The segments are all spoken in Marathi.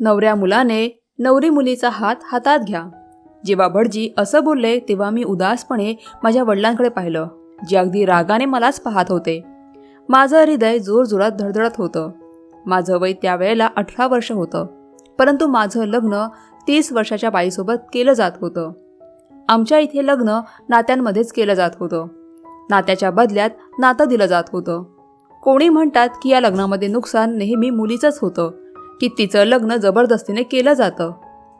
नवऱ्या मुलाने नवरी मुलीचा हात हातात घ्या. जेव्हा भटजी असं बोलले तेव्हा मी उदासपणे माझ्या वडिलांकडे पाहिलं जे अगदी रागाने मलाच पाहत होते. माझं हृदय जोरजोरात धडधडत होतं. माझं वय त्यावेळेला अठरा वर्ष होतं परंतु माझं लग्न तीस वर्षाच्या बाईसोबत केलं जात होतं. आमच्या इथे लग्न नात्यांमध्येच केलं जात होतं. नात्याच्या बदल्यात नातं दिलं जात होतं. कोणी म्हणतात की या लग्नामध्ये नुकसान नेहमी मुलीचंच होतं की तिचं लग्न जबरदस्तीने केलं जातं.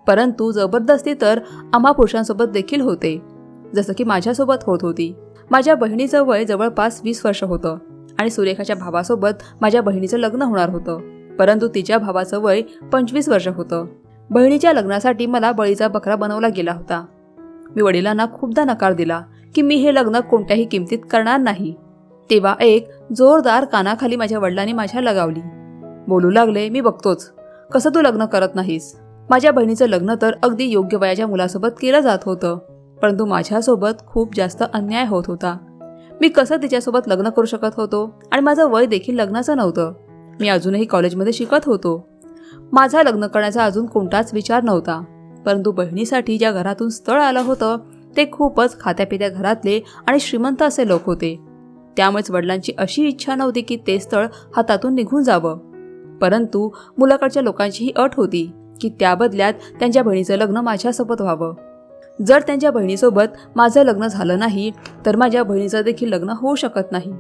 परंतु जबरदस्ती तर आम्हा पुरुषांसोबत देखील होते जसं की माझ्यासोबत होत होती. माझ्या बहिणीचं वय जवळपास वीस वर्ष होतं आणि सुरेखाच्या भावासोबत माझ्या बहिणीचं लग्न होणार होतं. परंतु तिच्या भावाचं वय पंचवीस वर्ष होतं. बहिणीच्या लग्नासाठी मला बळीचा बकरा बनवला गेला होता. मी वडिलांना खूपदा नकार दिला की मी हे लग्न कोणत्याही किमतीत करणार नाही. तेव्हा एक जोरदार कानाखाली माझ्या वडिलांनी माझ्या लगावली. बोलू लागले मी बघतोच. कसं तू लग्न करत नाहीस? माझ्या बहिणीचं लग्न तर अगदी योग्य वयाच्या मुलासोबत केलं जात होतं परंतु माझ्यासोबत खूप जास्त अन्याय होत होता. मी कसं तिच्यासोबत लग्न करू शकत होतो आणि माझं वय देखील लग्नाचं नव्हतं. मी अजूनही कॉलेजमध्ये शिकत होतो. माझा लग्न करण्याचा अजून कोणताच विचार नव्हता परंतु बहिणीसाठी ज्या घरातून स्थळ आलं होतं ते खूपच खात्यापित्या घरातले आणि श्रीमंत असे लोक होते. त्यामुळेच वडिलांची अशी इच्छा नव्हती की ते स्थळ हातातून निघून जावं. परंतु मुलाकडच्या लोकांची ही अट होती की त्या बदल्यात त्यांच्या बहिणीचं लग्न माझ्यासोबत व्हावं. जर त्यांच्या बहिणीसोबत माझं लग्न झालं नाही तर माझ्या बहिणीचं देखील लग्न होऊ शकत नाही.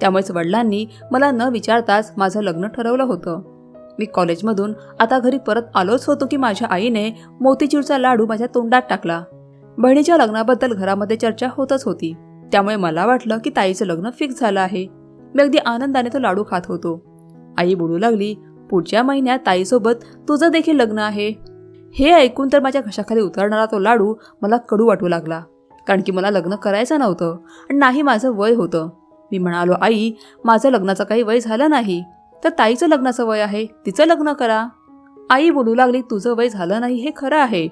त्यामुळेच वडिलांनी मला न विचारताच माझं लग्न ठरवलं होतं. मी कॉलेजमधून आता घरी परत आलोच होतो की माझ्या आईने मोतीचूरचा लाडू माझ्या तोंडात टाकला. बहिणीच्या लग्नाबद्दल घरामध्ये चर्चा होतच होती. त्यामुळे मला वाटलं की ताईचं लग्न फिक्स झालं आहे. मी अगदी आनंदाने तो लाडू खात होतो. आई बोलू लागली पुढच्या महिन्यात ताईसोबत तुझं देखील लग्न आहे. हे ऐकून तर माझ्या घशाखाली उतरणारा तो लाडू मला कडू वाटू लागला कारण की मला लग्न करायचं नव्हतं आणि नाही माझं वय होतं. मी म्हणालो आई माझं लग्नाचं काही वय झालं नाही तर ताईचं लग्नाचं वय आहे तिचं लग्न करा. आई बोलू लागली तुझं वय झालं नाही हे खरं आहे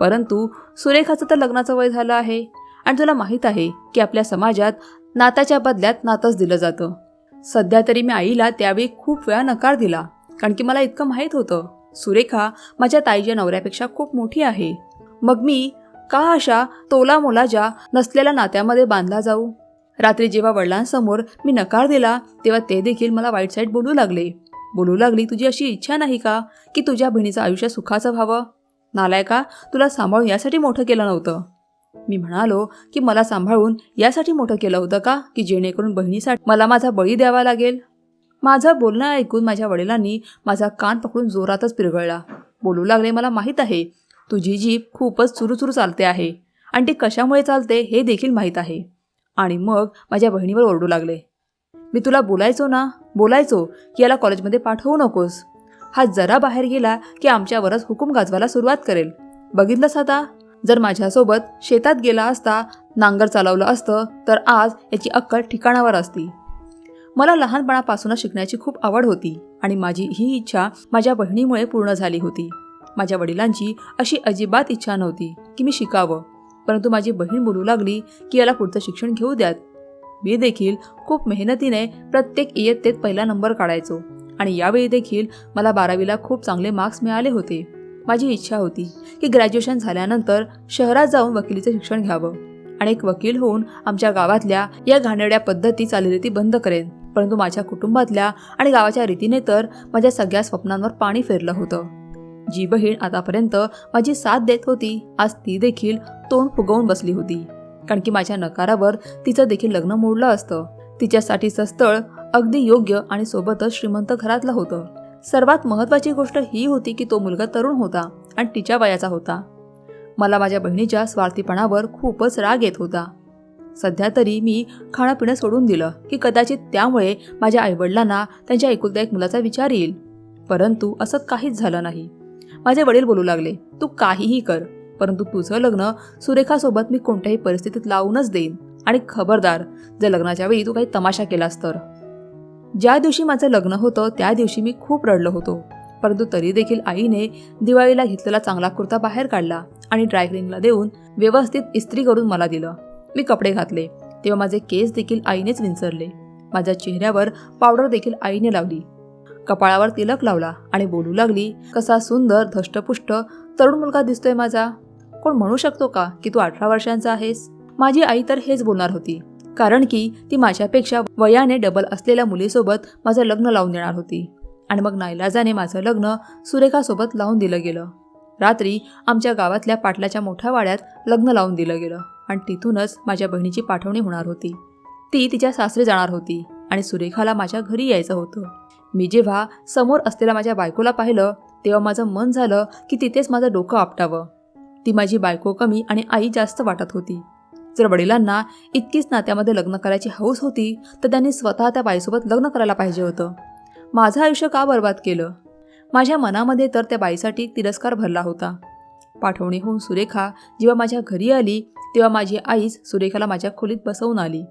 परंतु सुरेखाचं तर लग्नाचं वय झालं आहे आणि तुला माहीत आहे की आपल्या समाजात नाताच्या बदल्यात नातंच दिलं जातं. सध्या तरी मी आईला त्यावेळी खूप वेळा नकार दिला कारण की मला इतकं माहीत होतं. सुरेखा माझ्या ताईच्या नवऱ्यापेक्षा खूप मोठी आहे. मग मी का अशा तोला मोलाच्या नसलेल्या नात्यामध्ये बांधला जाऊ? रात्री जेव्हा वडिलांसमोर मी नकार दिला तेव्हा ते देखील मला वाईट साईड बोलू लागले. बोलू लागली तुझी अशी इच्छा नाही का की तुझ्या बहिणीचं आयुष्य सुखाचं व्हावं? नालायका तुला सांभाळून यासाठी मोठं केलं नव्हतं. मी म्हणालो की मला सांभाळून यासाठी मोठं केलं होतं का? की जेणेकरून बहिणीसाठी मला माझा बळी द्यावा लागेल? माझं बोलणं ऐकून माझ्या वडिलांनी माझा कान पकडून जोरातच पिरगळला. बोलू लागले मला माहीत आहे तुझी जीभ खूपच चुरूचुरू चालते आहे. आणि ती कशामुळे चालते हे देखील माहीत आहे. आणि मग माझ्या बहिणीवर ओरडू लागले. मी तुला बोलायचो ना? बोलायचो? की याला कॉलेजमध्ये पाठवू नकोस. हा जरा बाहेर गेला की आमच्यावरच हुकूम गाजवायला सुरुवात करेल. बघितलंस आता? जर माझ्यासोबत शेतात गेला असता नांगर चालवलं असतं तर आज याची अक्कल ठिकाणावर असती. मला लहानपणापासूनच शिकण्याची खूप आवड होती आणि माझी ही इच्छा माझ्या बहिणीमुळे पूर्ण झाली होती. माझ्या वडिलांची अशी अजिबात इच्छा नव्हती की मी शिकावं परंतु माझी बहीण बोलू लागली की याला पुढचं शिक्षण घेऊ द्यात. मी देखील खूप मेहनतीने प्रत्येक इयत्तेत पहिला नंबर काढायचो आणि यावेळी देखील मला बारावीला खूप चांगले मार्क्स मिळाले होते. माझी इच्छा होती की ग्रॅज्युएशन झाल्यानंतर शहरात जाऊन वकिलीचं शिक्षण घ्यावं. आणि एक वकील होऊन आमच्या गावातल्या या घाणेरड्या पद्धती चालीरीती बंद करेन. परंतु माझ्या कुटुंबातल्या आणि गावाच्या रीतीने तर माझ्या सगळ्या स्वप्नांवर पाणी फिरलं होतं. जी बहीण आतापर्यंत माझी साथ देत होती. आज ती देखील तोंड फुगवून बसली होती. कारण की माझ्या नकारावर तिचं देखील लग्न मोडलं असतं. तिच्यासाठीचं स्थळ अगदी योग्य आणि सोबतच श्रीमंत घरातलं होतं. सर्वात महत्त्वाची गोष्ट ही होती की तो मुलगा तरुण होता आणि तिच्या वयाचा होता. मला माझ्या बहिणीच्या स्वार्थीपणावर खूपच राग येत होता. सध्या तरी मी खाणं पिणं सोडून दिलं की कदाचित त्यामुळे माझ्या आईवडिलांना त्यांच्या एकुलत्या एक मुलाचा विचार येईल. परंतु असं काहीच झालं नाही. माझे वडील बोलू लागले तू काहीही कर परंतु तुझं लग्न सुरेखासोबत मी कोणत्याही परिस्थितीत लावूनच देईन. आणि खबरदार जर लग्नाच्या वेळी तू काही तमाशा केलास तर. ज्या दिवशी माझं लग्न होतं त्या दिवशी मी खूप रडलो होतो. परंतु तरी देखील आईने दिवाळीला घेतलेला चांगला कुर्ता बाहेर काढला आणि ड्रायक्लिनला देऊन व्यवस्थित इस्त्री करून मला दिलं. मी कपडे घातले. तेव्हा माझे केस देखील आईनेच विंचरले. माझ्या चेहऱ्यावर पावडर देखील आईने लावली. कपाळावर तिलक लावला आणि बोलू लागली कसा सुंदर धष्टपुष्ट तरुण मुलगा दिसतोय माझा. कोण म्हणू शकतो का की तू अठरा वर्षांचा आहेस? माझी आई तर हेच बोलणार होती. कारण की ती माझ्यापेक्षा वयाने डबल असलेल्या मुलीसोबत माझं लग्न लावून देणार होती. आणि मग नाईलाजाने माझं लग्न सुरेखासोबत लावून दिलं गेलं. रात्री आमच्या गावातल्या पाटलाच्या मोठ्या वाड्यात लग्न लावून दिलं गेलं आणि तिथूनच माझ्या बहिणीची पाठवणी होणार होती. ती तिच्या सासरी जाणार होती आणि सुरेखाला माझ्या घरी यायचं होतं. मी जेव्हा समोर असलेल्या माझ्या बायकोला पाहिलं तेव्हा माझं मन झालं की तिथेच माझं डोकं आपटावं. ती माझी बायको कमी आणि आई जास्त वाटत होती. जर वडिलांना इतकीच नात्यामध्ये लग्न करायची हौस होती तर त्यांनी स्वतः त्या बाईसोबत लग्न करायला पाहिजे होतं. माझं आयुष्य का बर्बाद केलं? माझ्या मनामध्ये तर त्या बाईसाठी तिरस्कार भरला होता. पाठवणी होऊन सुरेखा जेव्हा माझ्या घरी आली तेव्हा माझी आईच सुरेखाला माझ्या खोलीत बसवून आली.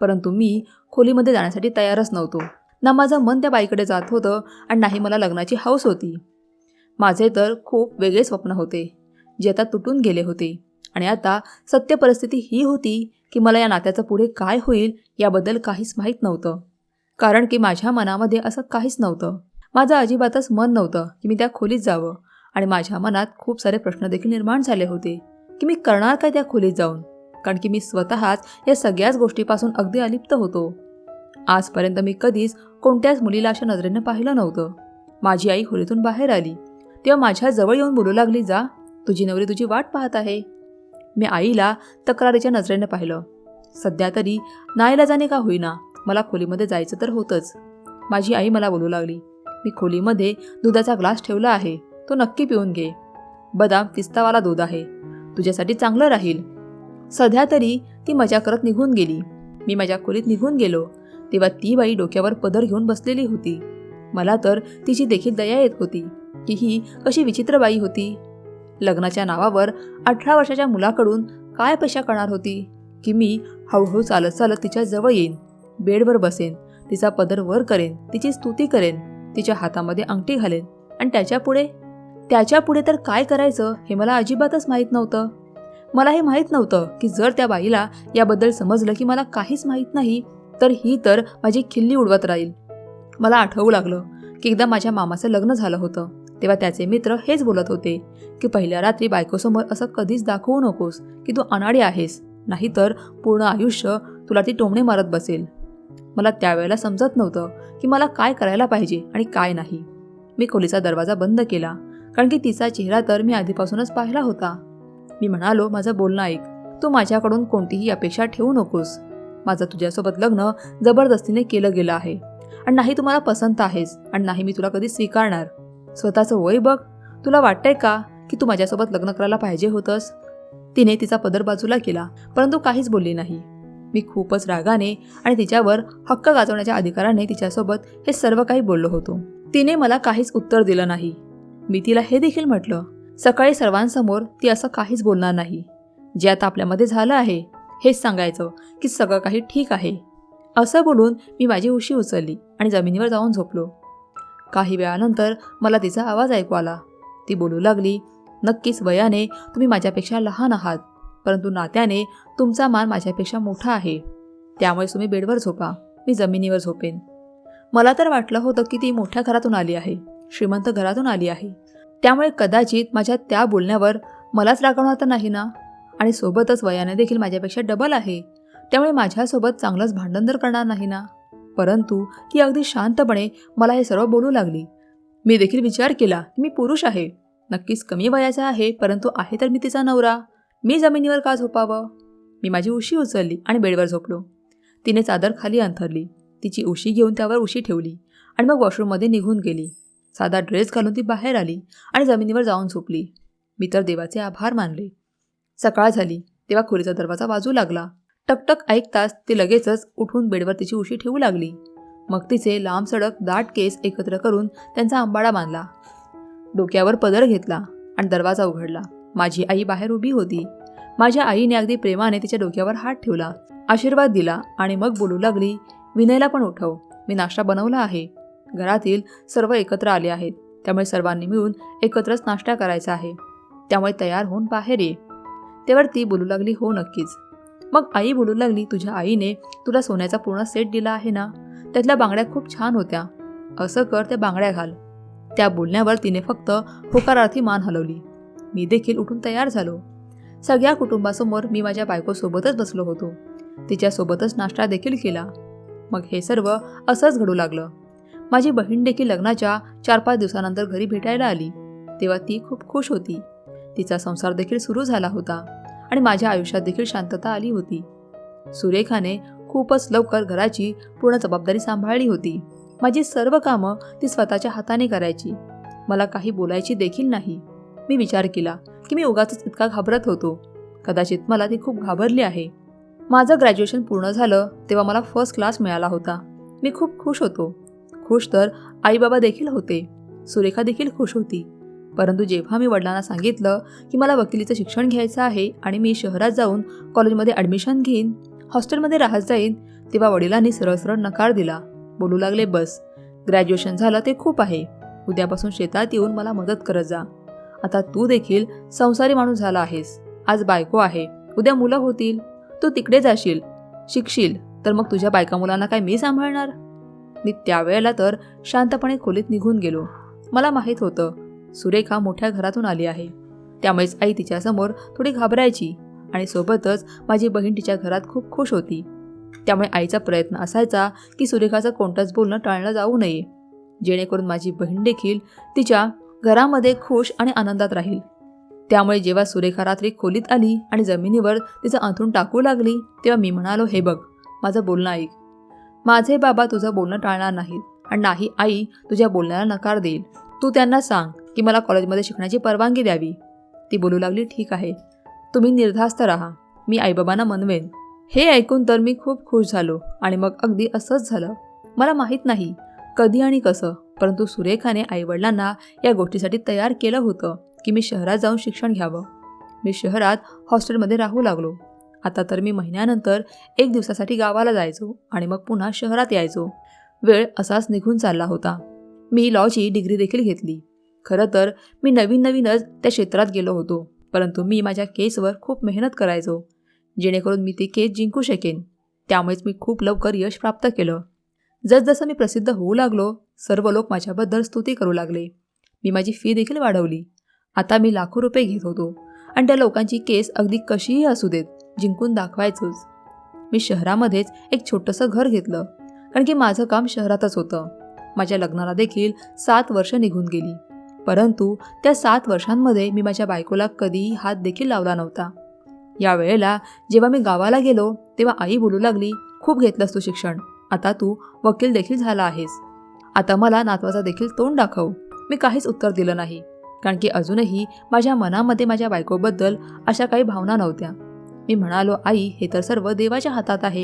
परंतु मी खोलीमध्ये जाण्यासाठी तयारच नव्हतो. ना माझं मन त्या बाईकडे जात होतं आणि नाही मला लग्नाची हौस होती. माझे तर खूप वेगळे स्वप्न होते जे आता तुटून गेले होते. आणि आता सत्य परिस्थिती ही होती की मला या नात्याचं पुढे काय होईल याबद्दल काहीच माहीत नव्हतं. कारण की माझ्या मनामध्ये असं काहीच नव्हतं. माझं अजिबातच मन नव्हतं की मी त्या खोलीत जावं आणि माझ्या मनात खूप सारे प्रश्न देखील निर्माण झाले होते की मी करणार काय त्या खोलीत जाऊन? कारण की मी स्वतःच या सगळ्याच गोष्टीपासून अगदी अलिप्त होतो. आजपर्यंत मी कधीच कोणत्याच मुलीला अशा नजरेनं पाहिलं नव्हतं. माझी आई खोलीतून बाहेर आली. तेव्हा माझ्या जवळ येऊन बोलू लागली जा तुझी नवरी तुझी वाट पाहत आहे. मी आईला तक्रारीच्या नजरेनं पाहिलं. सध्या तरी नाईलाजाने का होईना मला खोलीमध्ये जायचं तर होतंच. माझी आई मला बोलू लागली मी खोलीमध्ये दुधाचा ग्लास ठेवला आहे तो नक्की पिऊन घे. बदाम पिस्तावाला दूध आहे तुझ्यासाठी चांगलं राहील. सध्या तरी ती मजा करत निघून गेली. मी माझ्या खोलीत निघून गेलो तेव्हा ती बाई डोक्यावर पदर घेऊन बसलेली होती. मला तर तिची देखील दया येत होती की ही कशी विचित्र बाई होती. लग्नाच्या नावावर अठरा वर्षाच्या मुलाकडून काय पैशा करणार होती? की मी हळूहळू चालत चालत तिच्या जवळ येईन बेडवर बसेन तिचा पदर वर करेन तिची स्तुती करेन तिच्या हातामध्ये अंगठी घालेन. आणि त्याच्यापुढे त्याच्यापुढे तर काय करायचं हे मला अजिबातच माहीत नव्हतं. मला हे माहीत नव्हतं की जर त्या बाईला याबद्दल समजलं की मला काहीच माहीत नाही तर ही तर माझी खिल्ली उडवत राहील. मला आठवू लागलं की एकदा माझ्या मामाचं लग्न झालं होतं. तेव्हा त्याचे मित्र हेच बोलत होते की पहिल्या रात्री बायकोसमोर असं कधीच दाखवू नकोस की तू अनाडी आहेस. नाहीतर पूर्ण आयुष्य तुला ती टोमणे मारत बसेल. मला त्यावेळेला समजत नव्हतं की मला काय करायला पाहिजे आणि काय नाही. मी खोलीचा दरवाजा बंद केला कारण की तिचा चेहरा तर मी आधीपासूनच पाहिला होता. मी म्हणालो माझं बोलणं ऐक. तू माझ्याकडून कोणतीही अपेक्षा ठेवू नकोस. माझं तुझ्यासोबत लग्न जबरदस्तीने केलं गेलं आहे. आणि नाही तुम्हाला पसंत आहेस आणि नाही मी तुला कधी स्वीकारणार. स्वतःचं वय बघ. तुला वाटतंय का की तू माझ्यासोबत लग्न करायला पाहिजे होतंस? तिने तिचा पदर बाजूला केला परंतु काहीच बोलली नाही. मी खूपच रागाने आणि तिच्यावर हक्क गाजवण्याच्या अधिकाराने तिच्यासोबत हे सर्व काही बोललो होतो. तिने मला काहीच उत्तर दिलं नाही. मी तिला हे देखील म्हटलं सकाळी सर्वांसमोर ती असं काहीच बोलणार नाही. जे आता आपल्यामध्ये झालं आहे हेच सांगायचं की सगळं काही ठीक आहे. असं बोलून मी माझी उशी उचलली आणि जमिनीवर जाऊन झोपलो. काही वेळानंतर मला तिचा आवाज ऐकू आला. ती बोलू लागली नक्कीच वयाने तुम्ही माझ्यापेक्षा लहान आहात परंतु नात्याने तुमचा मान माझ्यापेक्षा मोठा आहे. त्यामुळे तुम्ही बेडवर झोपा मी जमिनीवर झोपेन. मला तर वाटलं होतं की ती मोठ्या घरातून आली आहे श्रीमंत घरातून आली आहे. त्यामुळे कदाचित माझ्या त्या बोलण्यावर मलाच रागवणार तर नाही ना? आणि सोबतच वयाने देखील माझ्यापेक्षा डबल आहे त्यामुळे माझ्यासोबत चांगलंच भांडण तर करणार नाही ना? परंतु ती अगदी शांतपणे मला हे सर्व बोलू लागली. मी देखील विचार केला की मी पुरुष आहे. नक्कीच कमी वयाचा आहे परंतु आहे तर मी तिचा नवरा. मी जमिनीवर का झोपावं? मी माझी उशी उचलली आणि बेडवर झोपलो. तिने चादर खाली अंथरली. तिची उशी घेऊन त्यावर उशी ठेवली आणि मग वॉशरूममध्ये निघून गेली. साधा ड्रेस घालून ती बाहेर आली आणि जमिनीवर जाऊन झोपली. मी तर देवाचे आभार मानले. सकाळ झाली. तेव्हा खोलीचा दरवाजा वाजू लागला. टकटक ऐकताच ती लगेचच उठून बेडवर तिची उशी ठेवू लागली. मग तिचे लांब सडक दाट केस एकत्र करून त्यांचा आंबाडा बांधला. डोक्यावर पदर घेतला आणि दरवाजा उघडला. माझी आई बाहेर उभी होती. माझ्या आईने अगदी प्रेमाने तिच्या डोक्यावर हात ठेवला आशीर्वाद दिला आणि मग बोलू लागली विनयला पण उठव. मी नाश्ता बनवला आहे. घरातील सर्व एकत्र आले आहेत. त्यामुळे सर्वांनी मिळून एकत्रच नाश्ता करायचा आहे. त्यामुळे तयार होऊन बाहेर ये. त्यावर ती बोलू लागली हो नक्कीच. मग आई बोलू लागली तुझ्या आईने तुला सोन्याचा पूर्ण सेट दिला आहे ना? त्यातल्या बांगड्या खूप छान होत्या. असं कर त्या बांगड्या घाल. त्या बोलण्यावर तिने फक्त होकारार्थी मान हलवली. मी देखील उठून तयार झालो. सगळ्या कुटुंबासमोर मी माझ्या बायकोसोबतच बसलो होतो. तिच्यासोबतच नाश्ता देखील केला. मग हे सर्व असंच घडू लागलं. माझी बहीण देखील लग्नाच्या चार पाच दिवसानंतर घरी भेटायला आली. तेव्हा ती खूप खुश होती. तिचा संसार देखील सुरू झाला होता. आणि माझ्या आयुष्यात देखील शांतता आली होती. सुरेखाने खूपच लवकर घराची पूर्ण जबाबदारी सांभाळली होती. माझी सर्व कामं ती स्वतःच्या हाताने करायची. मला काही बोलायची देखील नाही. मी विचार केला की मी उगाच इतका घाबरत होतो. कदाचित मला ती खूप घाबरली आहे. माझं ग्रॅज्युएशन पूर्ण झालं तेव्हा मला फर्स्ट क्लास मिळाला होता. मी खूप खुश होतो. खुश तर आईबाबा देखील होते. सुरेखा देखील खुश होती. परंतु जेव्हा मी वडिलांना सांगितलं की मला वकिलीचं शिक्षण घ्यायचं आहे आणि मी शहरात जाऊन कॉलेजमध्ये ॲडमिशन घेईन हॉस्टेलमध्ये राहत जाईन तेव्हा वडिलांनी सरळ सरळ नकार दिला. बोलू लागले बस ग्रॅज्युएशन झालं ते खूप आहे. उद्यापासून शेतात येऊन मला मदत करत जा. आता तू देखील संसारी माणूस झाला आहेस. आज बायको आहे. उद्या मुलं होतील. तू तिकडे जाशील. शिकशील. तर मग तुझ्या बायका मुलांना काय मी सांभाळणार? मी त्यावेळेला तर शांतपणे खोलीत निघून गेलो. मला माहीत होतं सुरेखा मोठ्या घरातून आली आहे. त्यामुळेच आई तिच्यासमोर थोडी घाबरायची आणि सोबतच माझी बहीण तिच्या घरात खूप खुश होती. त्यामुळे आईचा प्रयत्न असायचा की सुरेखाचं कोणतंच बोलणं टाळलं जाऊ नये. जेणेकरून माझी बहीण देखील तिच्या घरामध्ये खुश आणि आनंदात राहील. त्यामुळे जेव्हा सुरेखा रात्री खोलीत आली आणि जमिनीवर तिचं अंथून टाकू लागली तेव्हा मी म्हणालो हे बघ माझं बोलणं ऐक. माझे बाबा तुझं बोलणं टाळणार नाहीत आणि नाही आई तुझ्या बोलण्याला नकार देईल. तू त्यांना सांग की मला कॉलेजमध्ये शिकण्याची परवानगी द्यावी. ती बोलू लागली ठीक आहे. तुम्ही निर्धास्त राहा. मी आईबाबांना मनवेन. हे ऐकून तर मी खूप खुश झालो आणि मग अगदी असंच झालं. मला माहीत नाही कधी आणि कसं परंतु सुरेखाने आईवडिलांना या गोष्टीसाठी तयार केलं होतं की मी शहरात जाऊन शिक्षण घ्यावं. मी शहरात हॉस्टेलमध्ये राहू लागलो. आता तर मी महिन्यानंतर एक दिवसासाठी गावाला जायचो आणि मग पुन्हा शहरात यायचो. वेळ असाच निघून चालला होता. मी लॉची डिग्री देखील घेतली. खरं तर मी नवीन नवीनच त्या क्षेत्रात गेलो होतो परंतु मी माझ्या केसवर खूप मेहनत करायचो जेणेकरून मी ती केस जिंकू शकेन. त्यामुळेच मी खूप लवकर यश प्राप्त केलं. जसजसं मी प्रसिद्ध होऊ लागलो सर्व लोक माझ्याबद्दल स्तुती करू लागले. मी माझी फी देखील वाढवली. आता मी लाखो रुपये घेत होतो आणि त्या लोकांची केस अगदी कशीही असू देत जिंकून दाखवायचोच. मी शहरामध्येच एक छोटंसं घर घेतलं कारण की माझं काम शहरातच होतं. माझ्या लग्नाला देखील सात वर्ष निघून गेली. परंतु त्या सात वर्षांमध्ये मी माझ्या बायकोला कधीही हात देखील लावला नव्हता. या वेळेला जेव्हा मी गावाला गेलो तेव्हा आई बोलू लागली खूप घेतलंस तू शिक्षण. आता तू वकील देखील झाला आहेस. आता मला नातवाचा देखील तोंड दाखव. मी काहीच उत्तर दिलं नाही. कारण की अजूनही माझ्या मनामध्ये माझ्या बायकोबद्दल अशा काही भावना नव्हत्या. मी म्हणालो आई हे तर सर्व देवाच्या हातात आहे.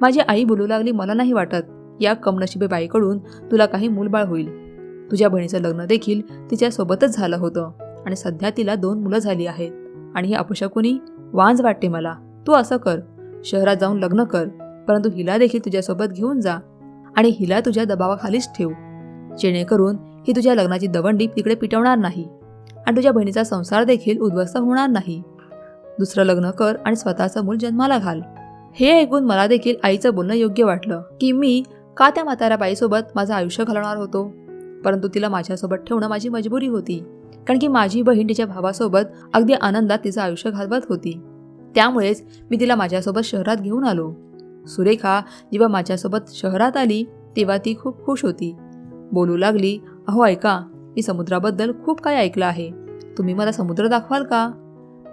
माझी आई बोलू लागली मला नाही वाटत या कमनशिबे बाईकडून तुला काही मूलबाळ होईल. तुझ्या बहिणीचं लग्न देखील तिच्यासोबतच झालं होतं आणि सध्या तिला दोन मुलं झाली आहेत. आणि हे अपशकुनी वांज वाटते मला. तू असं कर. शहरात जाऊन लग्न कर. परंतु हिला देखील तुझ्यासोबत घेऊन जा. आणि हिला तुझ्या दबावाखालीच ठेव. जेणेकरून ही तुझ्या लग्नाची दवंडी तिकडे पिटवणार नाही. आणि तुझ्या बहिणीचा संसार देखील उद्ध्वस्त होणार नाही. दुसरं लग्न कर आणि स्वतःचं मूल जन्माला घाल. हे ऐकून मला देखील आईचं बोलणं योग्य वाटलं की मी का त्या म्हाताऱ्या बाईसोबत माझं आयुष्य घालवणार होतो? परंतु तिला माझ्यासोबत ठेवणं माझी मजबुरी होती. कारण की माझी बहीण तिच्या भावासोबत अगदी आनंदात तिचं आयुष्य घालवत होती. त्यामुळेच मी तिला माझ्यासोबत शहरात घेऊन आलो. सुरेखा जेव्हा माझ्यासोबत शहरात आली तेव्हा ती खूप खुश होती. बोलू लागली अहो ऐका मी समुद्राबद्दल खूप काही ऐकलं आहे. तुम्ही मला समुद्र दाखवाल का?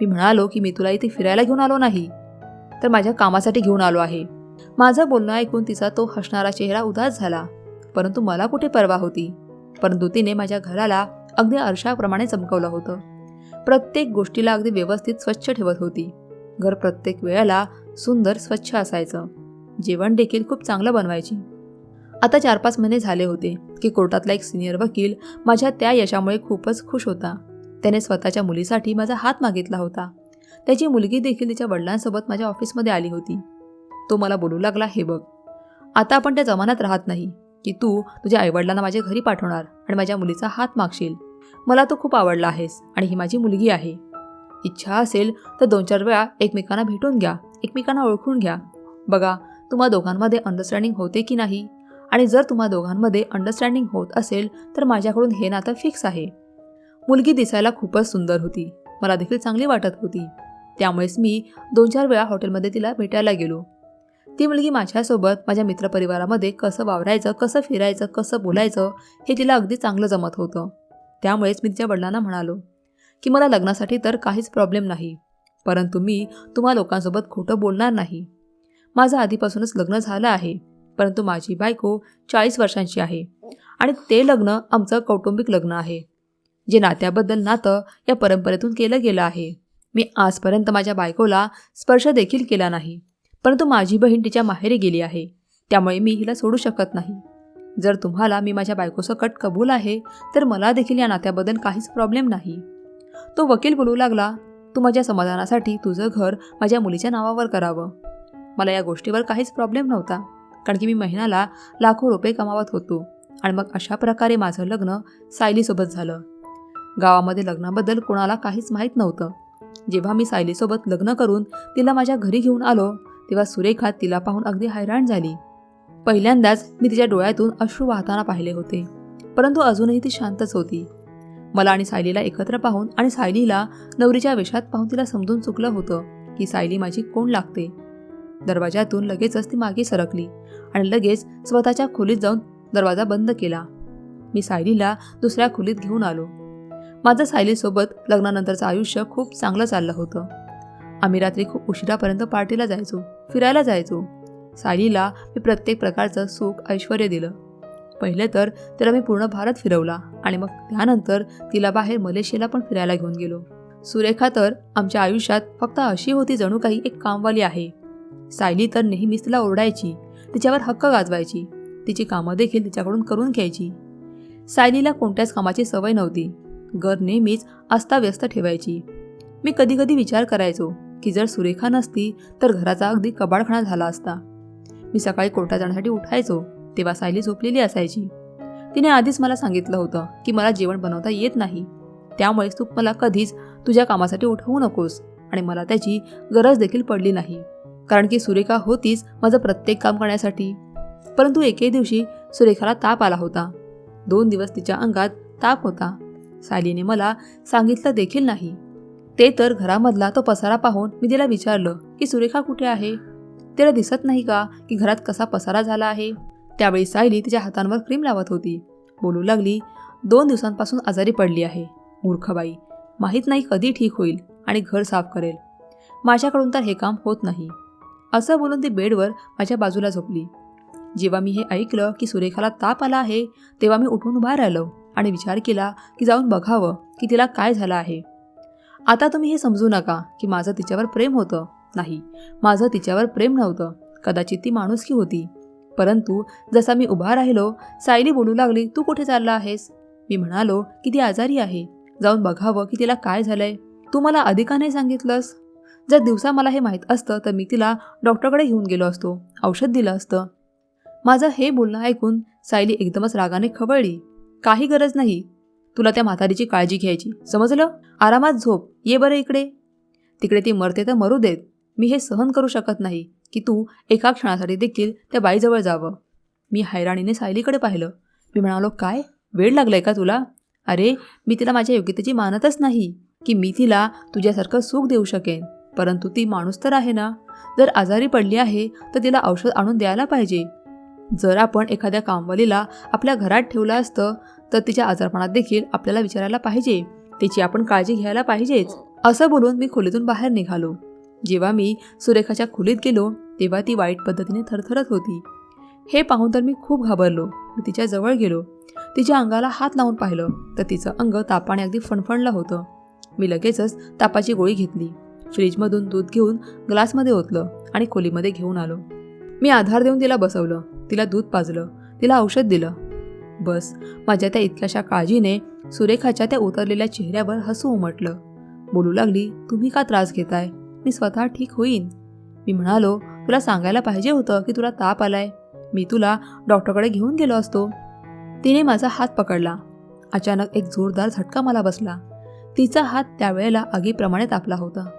मी म्हणालो की मी तुला इथे फिरायला घेऊन आलो नाही. तर माझ्या कामासाठी घेऊन आलो आहे. माझं बोलणं ऐकून तिचा तो हसणारा चेहरा उदास झाला परंतु मला कुठे परवा होती? परंतु तिने माझ्या घराला अगदी आरशाप्रमाणे चमकवलं होतं. प्रत्येक गोष्टीला अगदी व्यवस्थित स्वच्छ ठेवत होती. घर प्रत्येक वेळेला सुंदर स्वच्छ असायचं. जेवण देखील खूप चांगलं बनवायची. आता चार पाच महिने झाले होते की कोर्टातला एक सिनियर वकील माझ्या त्या यशामुळे खूपच खुश होता. त्याने स्वतःच्या मुलीसाठी माझा हात मागितला होता. त्याची मुलगी देखील तिच्या वडिलांसोबत माझ्या ऑफिसमध्ये आली होती. तो मला बोलू लागला हे बघ आता आपण त्या जमान्यात राहत नाही. की तू तुझ्या आईवडिलांना माझ्या घरी पाठवणार आणि माझ्या मुलीचा हात मागशील. मला तो खूप आवडला आहेस आणि ही माझी मुलगी आहे. इच्छा असेल तर दोन चार वेळा एकमेकांना भेटून घ्या एकमेकांना ओळखून घ्या. बघा तुम्हा दोघांमध्ये अंडरस्टँडिंग होते की नाही? आणि जर तुम्हा दोघांमध्ये अंडरस्टँडिंग होत असेल तर माझ्याकडून हे नातं फिक्स आहे. मुलगी दिसायला खूपच सुंदर होती. मला देखील चांगली वाटत होती. त्यामुळेच मी दोन चार वेळा हॉटेलमध्ये तिला भेटायला गेलो. ती मुलगी माझ्यासोबत माझ्या मित्रपरिवारामध्ये कसं वावरायचं कसं फिरायचं कसं बोलायचं हे तिला अगदी चांगलं जमत होतं. त्यामुळेच मी तिच्या वडिलांना म्हणालो की मला लग्नासाठी तर काहीच प्रॉब्लेम नाही परंतु मी तुम्हा लोकांसोबत खोटं बोलणार नाही. माझं आधीपासूनच लग्न झालं आहे परंतु माझी बायको चाळीस वर्षांची आहे आणि ते लग्न आमचं कौटुंबिक लग्न आहे. जे नात्याबद्दल नातं या परंपरेतून केलं गेलं आहे. मी आजपर्यंत माझ्या बायकोला स्पर्श देखील केला नाही. परंतु माझी बहीण तिच्या माहेरी गेली आहे. त्यामुळे मी हिला सोडू शकत नाही. जर तुम्हाला मी माझ्या बायकोसकट कबूल आहे तर मला देखील या नात्याबद्दल काहीच प्रॉब्लेम नाही. तो वकील बोलू लागला तू माझ्या समाधानासाठी तुझं घर माझ्या मुलीच्या नावावर करावं. मला या गोष्टीवर काहीच प्रॉब्लेम नव्हता कारण की मी महिन्याला लाखो रुपये कमावत होतो आणि मग अशा प्रकारे माझं लग्न सायलीसोबत झालं. गावामध्ये लग्नाबद्दल कोणाला काहीच माहीत नव्हतं. जेव्हा मी सायलीसोबत लग्न करून तिला माझ्या घरी घेऊन आलो तेव्हा सुरेखा तिला पाहून अगदी हैराण झाली. पहिल्यांदाच मी तिच्या डोळ्यातून अश्रू वाहताना पाहिले होते परंतु अजूनही ती शांतच होती. मला आणि सायलीला एकत्र पाहून आणि सायलीला नवरीच्या वेशात पाहून तिला समजून चुकलं होतं की सायली माझी कोण लागते. दरवाजातून लगेचच ती मागे सरकली आणि लगेच स्वतःच्या खोलीत जाऊन दरवाजा बंद केला. मी सायलीला दुसऱ्या खोलीत घेऊन आलो. माझं सायलीसोबत लग्नानंतरचं आयुष्य खूप चांगलं चाललं होतं. आम्ही रात्री खूप उशिरापर्यंत पार्टीला जायचो फिरायला जायचो. सायलीला मी प्रत्येक प्रकारचं सुख ऐश्वर दिलं. पहिले तर तिला मी पूर्ण भारत फिरवला आणि मग त्यानंतर तिला बाहेर मलेशियाला पण फिरायला घेऊन गेलो. सुरेखा तर आमच्या आयुष्यात फक्त अशी होती जणू काही एक कामवाली आहे. सायली तर नेहमीच तिला ओरडायची तिच्यावर हक्क गाजवायची तिची कामं देखील तिच्याकडून करून घ्यायची. सायलीला कोणत्याच कामाची सवय नव्हती. घर नेहमीच अस्ताव्यस्त ठेवायची. मी कधी कधी विचार करायचो की जर सुरेखा नसती तर घराचा अगदी कबाडखणा झाला असता. मी सकाळी कोर्टात जाण्यासाठी उठायचो तेव्हा सायली झोपलेली असायची. तिने आधीच मला सांगितलं होतं की मला जेवण बनवता येत नाही. त्यामुळेच तू मला कधीच तुझ्या कामासाठी उठवू नकोस आणि मला त्याची गरज देखील पडली नाही. कारण की सुरेखा होतीच माझं प्रत्येक काम करण्यासाठी. परंतु एके दिवशी सुरेखाला ताप आला होता. दोन दिवस तिच्या अंगात ताप होता. सायलीने मला सांगितलं देखील नाही. ते तर घरामधला तो पसारा पाहून मी तिला विचारलं की सुरेखा कुठे आहे? तिला दिसत नाही का की घरात कसा पसारा झाला आहे? त्यावेळी सायली तिच्या हातांवर क्रीम लावत होती. बोलू लागली दोन दिवसांपासून आजारी पडली आहे मूर्खबाई. माहीत नाही कधी ठीक होईल आणि घर साफ करेल. माझ्याकडून तर हे काम होत नाही. असं बोलून ती बेडवर माझ्या बाजूला झोपली. जेव्हा मी हे ऐकलं की सुरेखाला ताप आला आहे तेव्हा मी उठून उभा राहिलो आणि विचार केला की जाऊन बघावं की तिला काय झालं आहे. आता तुम्ही हे समजू नका की माझं तिच्यावर प्रेम होतं. नाही माझं तिच्यावर प्रेम नव्हतं. कदाचित ती माणुसकी होती. परंतु जसा मी उभा राहिलो सायली बोलू लागली तू कुठे चालला आहेस? मी म्हणालो की ती आजारी आहे. जाऊन बघावं की तिला काय झालंय. तू मला अधिका नाही सांगितलंस? जर दिवसा मला हे माहीत असतं तर मी तिला डॉक्टरकडे घेऊन गेलो असतो औषध दिलं असतं. माझं हे बोलणं ऐकून सायली एकदमच रागाने खवळली. काही गरज नाही. तुला त्या म्हातारीची काळजी घ्यायची. समजलं? आरामात झोप. ये बरं इकडे. तिकडे ती मरते तर मरू देत. मी हे सहन करू शकत नाही की तू एका क्षणासाठी देखील त्या बाईजवळ जावं. मी हैराणीने सायलीकडे पाहिलं. मी म्हणालो काय? वेळ लागलाय का तुला? अरे मी तिला माझ्या योग्यतेची मानतच नाही की मी तिला तुझ्यासारखं सुख देऊ शकेन. परंतु ती माणूस तर आहे ना. जर आजारी पडली आहे तर तिला औषध आणून द्यायला पाहिजे. जर आपण एखाद्या कामवालीला आपल्या घरात ठेवलं असतं तर तिच्या आजारपणात देखील आपल्याला विचारायला पाहिजे. तिची आपण काळजी घ्यायला पाहिजेच. असं बोलून मी खोलीतून बाहेर निघालो. जेव्हा मी सुरेखाच्या खोलीत गेलो तेव्हा ती वाईट पद्धतीने थरथरत होती. हे पाहून तर मी खूप घाबरलो. मी तिच्या जवळ गेलो. तिच्या अंगाला हात लावून पाहिलं तर तिचं अंग तापाने अगदी फणफणलं होतं. मी लगेचच तापाची गोळी घेतली. फ्रीजमधून दूध घेऊन ग्लासमध्ये ओतलं आणि खोलीमध्ये घेऊन आलो. मी आधार देऊन तिला बसवलं. तिला दूध पाजलं. तिला औषध दिलं. बस. माझ्या त्या इतक्याशा काळजीने सुरेखाच्या त्या उतरलेल्या चेहऱ्यावर हसू उमटलं. बोलू लागली तुम्ही का त्रास घेताय? मी स्वतः ठीक होईन. मी म्हणालो तुला सांगायला पाहिजे होतं की तुला ताप आलाय. मी तुला डॉक्टरकडे घेऊन गेलो असतो. तिने माझा हात पकडला. अचानक एक जोरदार झटका मला बसला. तिचा हात त्यावेळेला आगीप्रमाणे तापला होता.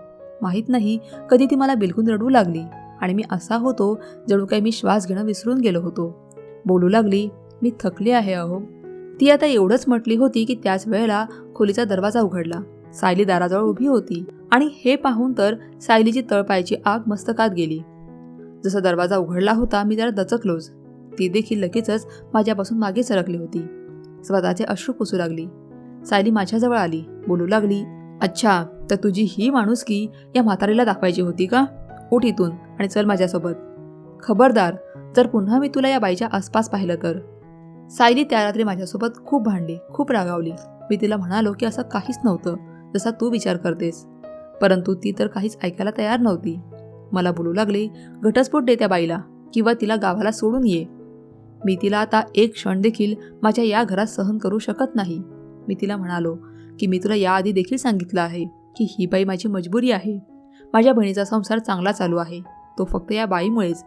माहीत नाही कधी ती मला बिलकुल रडू लागली आणि मी असा होतो जणू काही मी श्वास घेणं विसरून गेलो होतो. बोलू लागली मी थकली आहे अहो. ती आता एवढंच म्हटली होती की त्याच वेळेला खोलीचा दरवाजा उघडला. सायली दाराजवळ उभी होती आणि हे पाहून तर सायलीची तळपायची आग मस्तकात गेली. जसा दरवाजा उघडला होता मी त्याला दचकलोच. ती देखील लगेचच माझ्यापासून मागे सरकली होती. स्वतःचे अश्रू पुसू लागली. सायली माझ्याजवळ आली. बोलू लागली अच्छा तर तुझी ही माणुसकी या म्हातारीला दाखवायची होती का? उठ इथून आणि चल माझ्यासोबत. खबरदार जर पुन्हा मी तुला या बाईच्या आसपास पाहिलं तर. सायली त्या रात्री माझ्यासोबत खूप भांडली खूप रागावली. मी तिला म्हणालो की असं काहीच नव्हतं जसा तू विचार करतेस. परंतु ती तर काहीच ऐकायला तयार नव्हती. मला बोलू लागली घटस्फोट दे त्या बाईला किंवा तिला गावाला सोडून ये. मी तिला आता एक क्षण देखील माझ्या या घरात सहन करू शकत नाही. मी तिला म्हणालो की मी तुला याआधी देखील सांगितलं आहे की ही बाई माझी मजबुरी आहे. माझ्या बहिणीचा संसार चांगला चालू आहे. तो फक्त या बाईमुळेच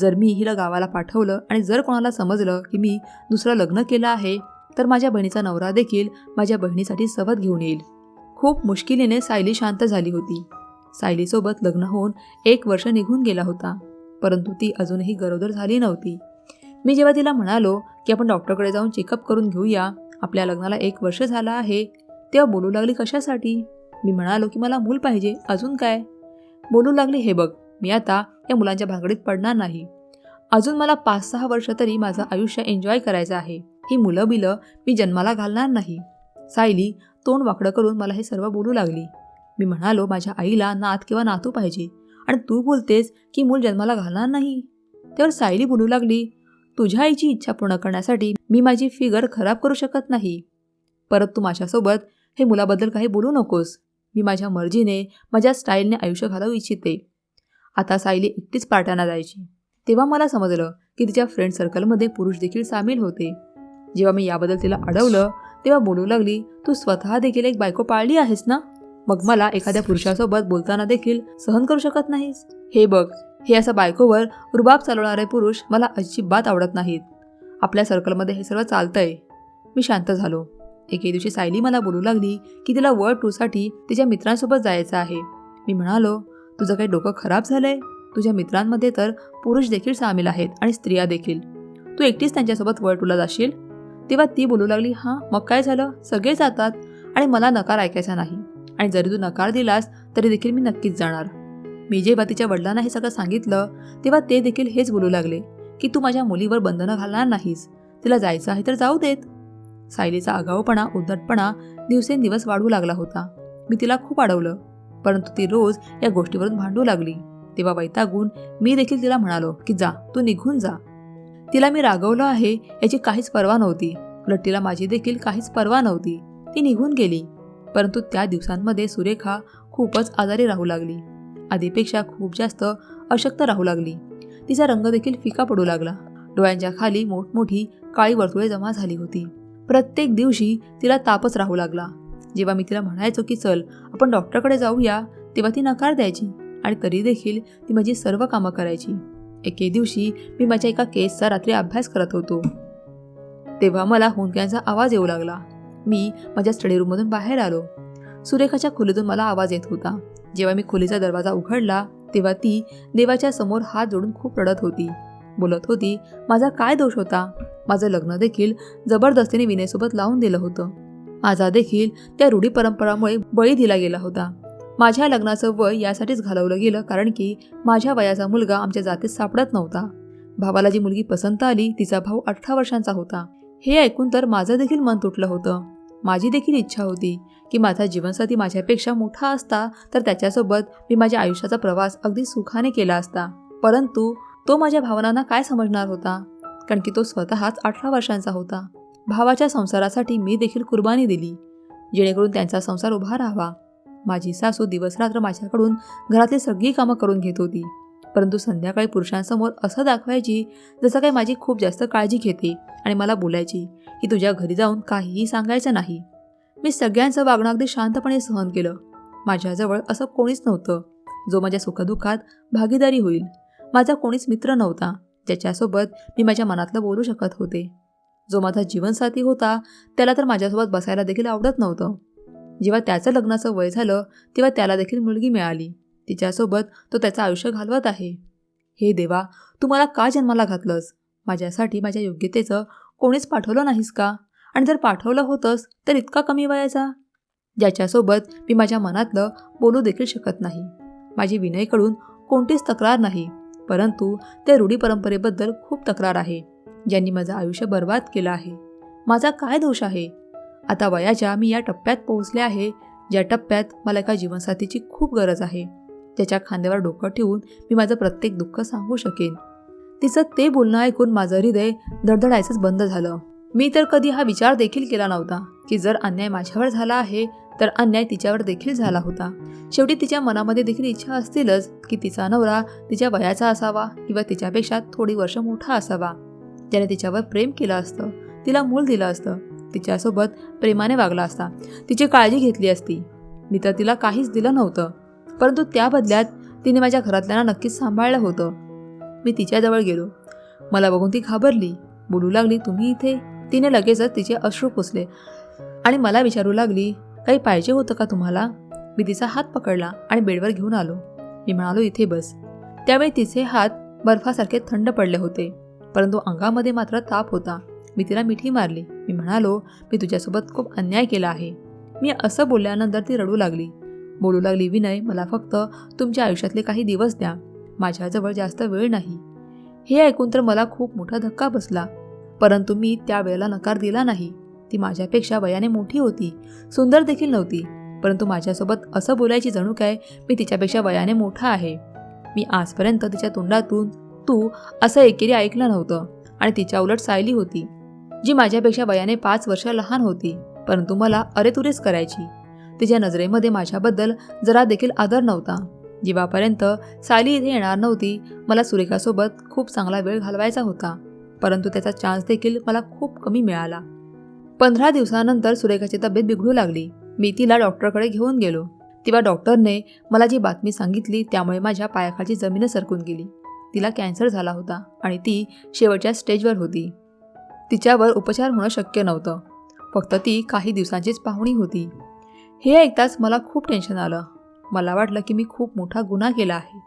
जर मी हिला गावाला पाठवलं आणि जर कोणाला समजलं की मी दुसरं लग्न केलं आहे तर माझ्या बहिणीचा नवरा देखील माझ्या बहिणीसाठी सवत घेऊन येईल. खूप मुश्किलीने सायली शांत झाली होती. सायलीसोबत लग्न होऊन एक वर्ष निघून गेला होता परंतु ती अजूनही गरोदर झाली नव्हती. मी जेव्हा तिला म्हणालो की आपण डॉक्टरकडे जाऊन चेकअप करून घेऊया आपल्या लग्नाला एक वर्ष झालं आहे तेव्हा बोलू लागली कशासाठी? मी म्हणालो की मला मूल पाहिजे अजून काय? बोलू लागली हे बघ मी आता या मुलांच्या भांगडीत पडणार नाही. अजून मला पाच सहा वर्ष तरी माझं आयुष्य एन्जॉय करायचं आहे. ही मुलं बिलं मी जन्माला घालणार नाही. सायली तोंड वाकडं करून मला हे सर्व बोलू लागली. मी म्हणालो माझ्या आईला नात किंवा नातू पाहिजे. आणि तू बोलतेस की मूल जन्माला घालणार नाही. त्यावर सायली बोलू लागली तुझ्या आईची इच्छा पूर्ण करण्यासाठी मी माझी फिगर खराब करू शकत नाही. परत तू माझ्यासोबत हे मुलाबद्दल काही बोलू नकोस. मी माझ्या मर्जीने माझ्या स्टाईलने आयुष्य घालवू इच्छिते. आता सायली एकटीच पार्ट्यांना जायची. तेव्हा मला समजलं की तिच्या फ्रेंड सर्कलमध्ये पुरुष देखील सामील होते. जेव्हा मी याबद्दल तिला अडवलं तेव्हा बोलू लागली तू स्वतः देखील एक बायको पाळली आहेस ना? मग मला एखाद्या पुरुषासोबत बोलताना देखील सहन करू शकत नाहीस. हे बघ हे असं बायकोवर रुबाब चालवणारे पुरुष मला अजिबात आवडत नाहीत. आपल्या सर्कलमध्ये हे सर्व चालतंय. मी शांत झालो. एके दिवशी सायली मला बोलू लागली की तिला वर्ल्ड टूसाठी तिच्या मित्रांसोबत जायचं आहे. मी म्हणालो तुझं काही डोकं खराब झालंय? तुझ्या मित्रांमध्ये तर पुरुष देखील सामील आहेत आणि स्त्रिया देखील. तू एकटीच त्यांच्यासोबत वळटूला जाशील? तेव्हा ती बोलू लागली हां मग काय झालं? सगळे जातात आणि मला नकार ऐकायचा नाही. आणि जरी तू नकार दिलास तरी देखील मी नक्कीच जाणार. मी जेव्हा तिच्या वडिलांना हे सगळं सांगितलं तेव्हा ते देखील हेच बोलू लागले की तू माझ्या मुलीवर बंधनं घालणार नाहीस. तिला जायचं आहे तर जाऊ देत. सायलीचा आगाऊपणा उद्धटपणा दिवसेंदिवस वाढू लागला होता. मी तिला खूप अडवलं. परंतु ती रोज या गोष्टीवरून भांडू लागली. तेव्हा वैतागून मी देखील तिला म्हणालो की जा तू निघून जा. तिला मी रागवलं आहे याची काहीच पर्वा नव्हती. उलट तिला माझी देखील काहीच पर्वा नव्हती. ती निघून गेली. परंतु त्या दिवसांमध्ये सुरेखा खूपच आजारी राहू लागली. आधीपेक्षा खूप जास्त अशक्त राहू लागली. तिचा रंग देखील फिका पडू लागला. डोळ्यांच्या खाली मोठमोठी काळी वर्तुळे जमा झाली होती. प्रत्येक दिवशी तिला तापच राहू लागला. जेव्हा मी तिला म्हणायचो की चल आपण डॉक्टरकडे जाऊया तेव्हा ती नकार द्यायची आणि तरी देखील ती माझी सर्व कामं करायची. एके दिवशी मी माझ्या एका केसचा रात्री अभ्यास करत होतो. तेव्हा मला हुंक्यांचा आवाज येऊ लागला. मी माझ्या स्टडी रूममधून बाहेर आलो. सुरेखाच्या खोलीतून मला आवाज येत होता. जेव्हा मी खोलीचा दरवाजा उघडला तेव्हा ती देवाच्या समोर हात जोडून खूप रडत होती. बोलत होती माझा काय दोष होता? माझं लग्न देखील जबरदस्तीने विनयसोबत लावून दिलं होतं. माझा देखील त्या रूढी परंपरामुळे बळी दिला गेला होता. माझ्या लग्नाचं वय यासाठीच घालवलं गेलं कारण की माझ्या वयाचा मुलगा आमच्या जातीत सापडत नव्हता. भावाला जी मुलगी पसंत आली तिचा भाऊ अठरा वर्षांचा होता. हे ऐकून तर माझं देखील मन तुटलं होतं. माझी देखील इच्छा होती की माझा जीवनसाथी माझ्यापेक्षा मोठा असता तर त्याच्यासोबत मी माझ्या आयुष्याचा प्रवास अगदी सुखाने केला असता. परंतु तो माझ्या भावनांना काय समजणार होता? कारण की तो स्वतःच अठरा वर्षांचा होता. भावाच्या संसारासाठी मी देखील कुर्बानी दिली. जेणेकरून त्यांचा संसार उभा राहावा. माझी सासू दिवसरात्र माझ्याकडून घरातली सगळी कामं करून घेत होती. परंतु संध्याकाळी पुरुषांसमोर असं दाखवायची जसं काही माझी खूप जास्त काळजी घेते आणि मला बोलायची की तुझ्या घरी जाऊन काहीही सांगायचं नाही. मी सगळ्यांचं वागणं अगदी शांतपणे सहन केलं. माझ्याजवळ असं कोणीच नव्हतं. जो माझ्या सुखदुःखात भागीदारी होईल. माझा कोणीच मित्र नव्हता. ज्याच्यासोबत मी माझ्या मनातलं बोलू शकत होते. जो माझा जीवनसाथी होता त्याला तर माझ्यासोबत बसायला देखील आवडत नव्हतं. जेव्हा त्याचं लग्नाचं वय झालं तेव्हा त्याला देखील मुलगी मिळाली. तिच्यासोबत तो त्याचं आयुष्य घालवत आहे. हे देवा तू मला का जन्माला घातलंस? माझ्यासाठी माझ्या योग्यतेचं कोणीच पाठवलं नाहीस का? आणि जर पाठवलं होतंस तर इतका कमी वयाचा? ज्याच्यासोबत मी माझ्या मनातलं बोलू देखील शकत नाही. माझी विनयकडून कोणतीच तक्रार नाही. परंतु त्या रूढी परंपरेबद्दल खूप तक्रार आहे. ज्यांनी माझं आयुष्य बर्बाद केलं आहे. माझा काय दोष आहे? आता वयाच्या मी या टप्प्यात पोहोचले आहे ज्या टप्प्यात मला एका जीवनसाथीची खूप गरज आहे. ज्याच्या खांद्यावर डोकं ठेवून मी माझं प्रत्येक दुःख सांगू शकेन. तिचं ते बोलणं ऐकून माझं हृदय धडधडायचंच बंद झालं. मी तर कधी हा विचार देखील केला नव्हता की जर अन्याय माझ्यावर झाला आहे तर अन्याय तिच्यावर देखील झाला होता. शेवटी तिच्या मनामध्ये देखील इच्छा असतीलच की तिचा नवरा तिच्या वयाचा असावा किंवा तिच्यापेक्षा थोडी वर्ष मोठा असावा. ज्याने तिच्यावर प्रेम केलं असतं. तिला मूल दिलं असतं. तिच्यासोबत प्रेमाने वागला असता. तिची काळजी घेतली असती. मी तर तिला काहीच दिलं नव्हतं. परंतु त्या बदल्यात तिने माझ्या घरातल्यांना नक्कीच सांभाळलं होतं. मी तिच्याजवळ गेलो. मला बघून ती घाबरली. बोलू लागली तुम्ही इथे? तिने लगेचच तिचे अश्रू पुसले. आणि मला विचारू लागली काही पाहिजे होतं का तुम्हाला? मी तिचा हात पकडला आणि बेडवर घेऊन आलो. मी म्हणालो इथे बस. त्यावेळी तिचे हात बर्फासारखे थंड पडले होते. परंतु अंगामध्ये मात्र ताप होता. मी तिला मिठी मारली. मी म्हणालो मी तुझ्यासोबत खूप अन्याय केला आहे. मी असं बोलल्यानंतर ती रडू लागली. बोलू लागली विनय मला फक्त तुमच्या आयुष्यातले काही दिवस द्या. माझ्याजवळ जास्त वेळ नाही. हे ऐकून तर मला खूप मोठा धक्का बसला. परंतु मी त्यावेळेला नकार दिला नाही. ती माझ्यापेक्षा वयाने मोठी होती. सुंदर देखील नव्हती. परंतु माझ्यासोबत असं बोलायची जणू काय मी तिच्यापेक्षा वयाने मोठा आहे. मी आजपर्यंत तिच्या तोंडातून तू असं एकेरी ऐकलं नव्हतं आणि तिच्या उलट सायली होती जी माझ्यापेक्षा वयाने पाच वर्ष लहान होती परंतु मला अरेतुरेच करायची. तिच्या नजरेमध्ये माझ्याबद्दल जरा देखील आदर नव्हता. जेव्हापर्यंत सायली इथे येणार नव्हती मला सुरेखासोबत खूप चांगला वेळ घालवायचा होता परंतु त्याचा चान्स देखील मला खूप कमी मिळाला. पंधरा दिवसानंतर सुरेखाची तब्येत बिघडू लागली. मी तिला डॉक्टरकडे घेऊन गेलो. तेव्हा डॉक्टरने मला जी बातमी सांगितली त्यामुळे माझ्या पायाखाची जमीन सरकून गेली. तिला कॅन्सर झाला होता आणि ती शेवटच्या स्टेजवर होती. तिच्यावर उपचार होणं शक्य नव्हतं. फक्त ती काही दिवसांचीच पाहुणी होती. हे ऐकताच मला खूप टेन्शन आलं. मला वाटलं की मी खूप मोठा गुन्हा केला आहे.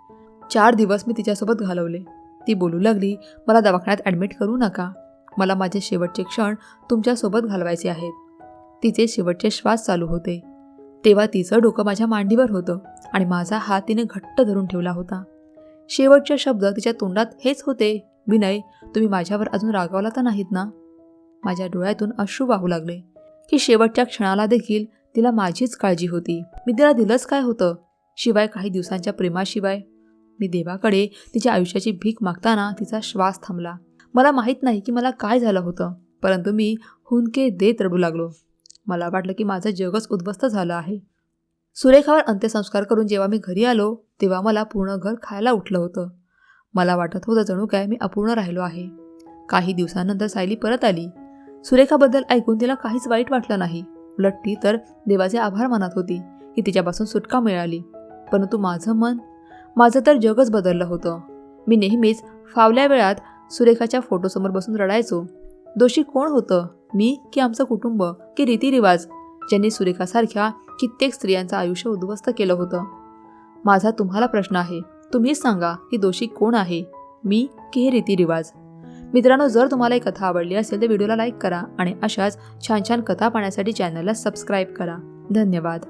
चार दिवस मी तिच्यासोबत घालवले. ती बोलू लागली मला दवाखान्यात ॲडमिट करू नका. मला माझे शेवटचे क्षण तुमच्यासोबत घालवायचे आहेत. तिचे शेवटचे श्वास चालू होते. तेव्हा तिचं डोकं माझ्या मांडीवर होतं आणि माझा हात तिने घट्ट धरून ठेवला होता. शेवटचे शब्द तिच्या तोंडात हेच होते. विनय तुम्ही माझ्यावर अजून रागावला तर नाहीत ना? माझ्या डोळ्यातून अश्रू वाहू लागले. की शेवटच्या क्षणाला देखील तिला माझीच काळजी होती. मी तिला दिलंच काय होतं? शिवाय काही दिवसांच्या प्रेमाशिवाय. मी देवाकडे तिच्या आयुष्याची भीक मागताना तिचा श्वास थांबला. मला माहीत नाही की मला काय झालं होतं परंतु मी हुंदके देत रडू लागलो. मला वाटलं की माझं जगच उद्ध्वस्त झालं आहे. सुरेखावर अंत्यसंस्कार करून जेव्हा मी घरी आलो तेव्हा मला पूर्ण घर खायला उठलं होतं. मला वाटत होतं जणू काय मी अपूर्ण राहिलो आहे. काही दिवसानंतर सायली परत आली. सुरेखाबद्दल ऐकून तिला काहीच वाईट वाटलं नाही. उलट ती तर देवाचे आभार मानत होती की तिच्यापासून सुटका मिळाली. परंतु माझं मन माझं तर जगच बदललं होतं. मी नेहमीच फावल्या वेळात सुरेखाच्या फोटोसमोर बसून रडायचो. दोषी कोण होतं? मी की आमचं कुटुंब? की रीतिरिवाज? ज्यांनी सुरेखासारख्या कित्येक स्त्रियांचं आयुष्य उद्ध्वस्त केलं होतं. माझा तुम्हाला प्रश्न आहे तुम्हीच सांगा की दोषी कोण आहे? मी की हे रीतिरिवाज मित्रांनो जर तुम्हाला ही कथा आवडली असेल तर व्हिडिओला लाईक करा आणि अशाच छान छान कथा पाहण्यासाठी चॅनलला सबस्क्राईब करा. धन्यवाद.